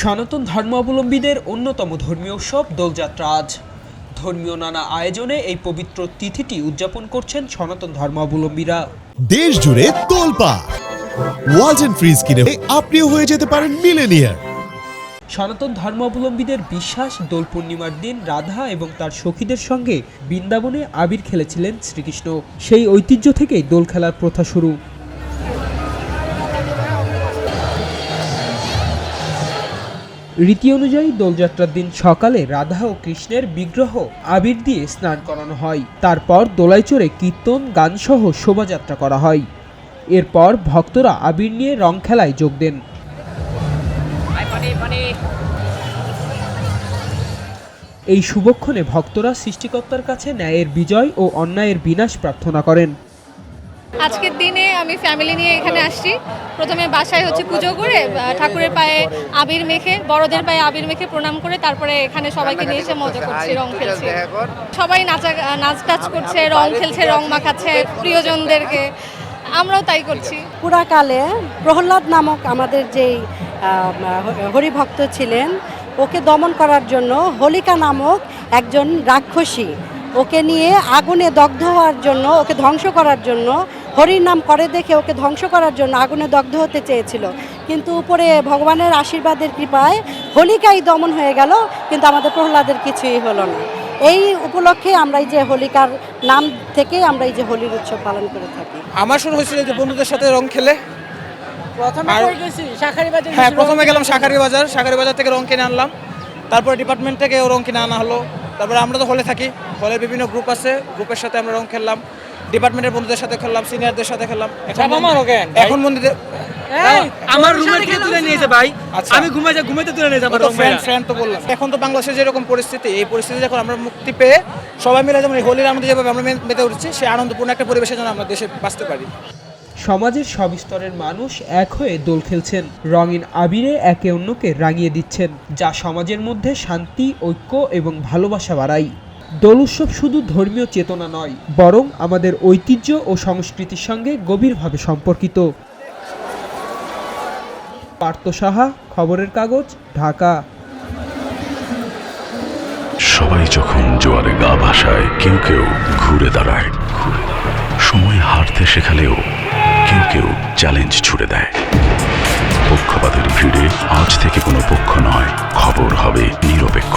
সনাতন ধর্মাবলম্বীদের অন্যতম ধর্মীয় উৎসব দোলযাত্রা আজ। ধর্মীয় নানা আয়োজনে এই পবিত্র তিথিটি উদযাপন করছেন সনাতন ধর্মাবলম্বীরা। দেশ জুড়ে তোলপা। ওয়ালটন ফ্রিজ কিনে আপনিও হয়ে যেতে পারেন মিলেনিয়ার। সনাতন ধর্মাবলম্বীদের বিশ্বাস দোল পূর্ণিমার দিন রাধা এবং তার সখীদের সঙ্গে বৃন্দাবনে আবির খেলেছিলেন শ্রীকৃষ্ণ। সেই ঐতিহ্য থেকেই দোল খেলার প্রথা শুরু। রীতি অনুযায়ী দোলযাত্রার দিন সকালে রাধা ও কৃষ্ণের বিগ্রহ আবির দিয়ে স্নান করানো হয়। তারপর দোলায় চড়ে কীর্তন, গানসহ শোভাযাত্রা করা হয়। এরপর ভক্তরা আবির নিয়ে রং খেলায় যোগ দেন। এই শুভক্ষণে ভক্তরা সৃষ্টিকর্তার কাছে ন্যায়ের বিজয় ও অন্যায়ের বিনাশ প্রার্থনা করেন। আজকের দিনে আমি ফ্যামিলি নিয়ে এখানে আসছি। প্রথমে বাসায় হচ্ছে পুজো করে ঠাকুরের পায়ে আবির মেখে, বড়দের পায়ে আবির মেখে প্রণাম করে, তারপরে এখানে সবাইকে নিয়ে এসে মজা করছি, রং খেলছি। সবাই নাচা, নাচ টাচ করছে, রং খেলছে, রং মাখাচ্ছে, প্রিয়জনদেরকে। আমরাও তাই করছি। পুরাকালে প্রহ্লাদ নামক আমাদের যেই হরিভক্ত ছিলেন, ওকে দমন করার জন্য হোলিকা নামক একজন রাক্ষসী ওকে নিয়ে আগুনে দগ্ধ হওয়ার জন্য, ওকে ধ্বংস করার জন্য হরির নাম করে দেখে ওকে ধ্বংস করার জন্য আগুনে দগ্ধ হতে চেয়েছিল। কিন্তু উপরে ভগবানের আশীর্বাদের কৃপায় হোলিকাই দমন হয়ে গেল কিন্তু আমাদের প্রহ্লাদের কিছুই হলো না। এই উপলক্ষে আমরা এই যে হোলিকার নাম থেকে আমরা এই যে হোলির উৎসব পালন করে থাকি। আমার শুরু হয়েছিল যে বন্ধুদের সাথে রং খেলে। শাখারি হ্যাঁ প্রথমে গেলাম শাকারি বাজার। শাকারি বাজার থেকে রং কিনে আনলাম। তারপরে ডিপার্টমেন্ট থেকে রং কিনে আনা হলো। তারপরে আমরা তো হলে থাকি। হলের বিভিন্ন গ্রুপ আছে গ্রুপের সাথে আমরা রং খেললাম ডিপার্টমেন্টের বন্ধুদের সাথে খেললাম সিনিয়রদের সাথে খেললাম। এখন বন্ধুদের আমার রুমের থেকে তুলে নিয়েছে ভাই? আচ্ছা। আমি ঘুমাই যা ঘুমাইতে তুলে নিয়েছে আমার ফ্রেন্ড। ফ্রেন্ড তো বললাম। এখন তো বাংলাদেশে যেরকম পরিস্থিতি এই পরিস্থিতি যখন আমরা মুক্তি পেয়ে সবাই মিলে যেমন হোলির আমাদের যেভাবে আমরা মেতে উঠছি সেই আনন্দপূর্ণ একটা পরিবেশে যেন আমরা দেশে বাঁচতে পারি। সমাজের সব স্তরের মানুষ এক হয়ে দোল খেলছেন। রঙিন আবিরে একে অন্যকে রাঙিয়ে দিচ্ছেন যা সমাজের মধ্যে শান্তি ঐক্য এবং ভালোবাসা বাড়ায়। দোল উৎসব শুধু ধর্মীয় চেতনা নয়, বরং আমাদের ঐতিহ্য ও সংস্কৃতির সঙ্গে গভীরভাবে সম্পর্কিত। পার্থ সাহা, খবরের কাগজ, ঢাকা। সবাই যখন জোয়ারে গা ভাসায়, কেউ কেউ ঘুরে দাঁড়ায়। সময় হারতে শেখালেও কেউ কেউ চ্যালেঞ্জ ছুড়ে দেয়। পক্ষপাতের ভিড়ে আজ থেকে কোনো পক্ষ নয়, খবর হবে নিরপেক্ষ।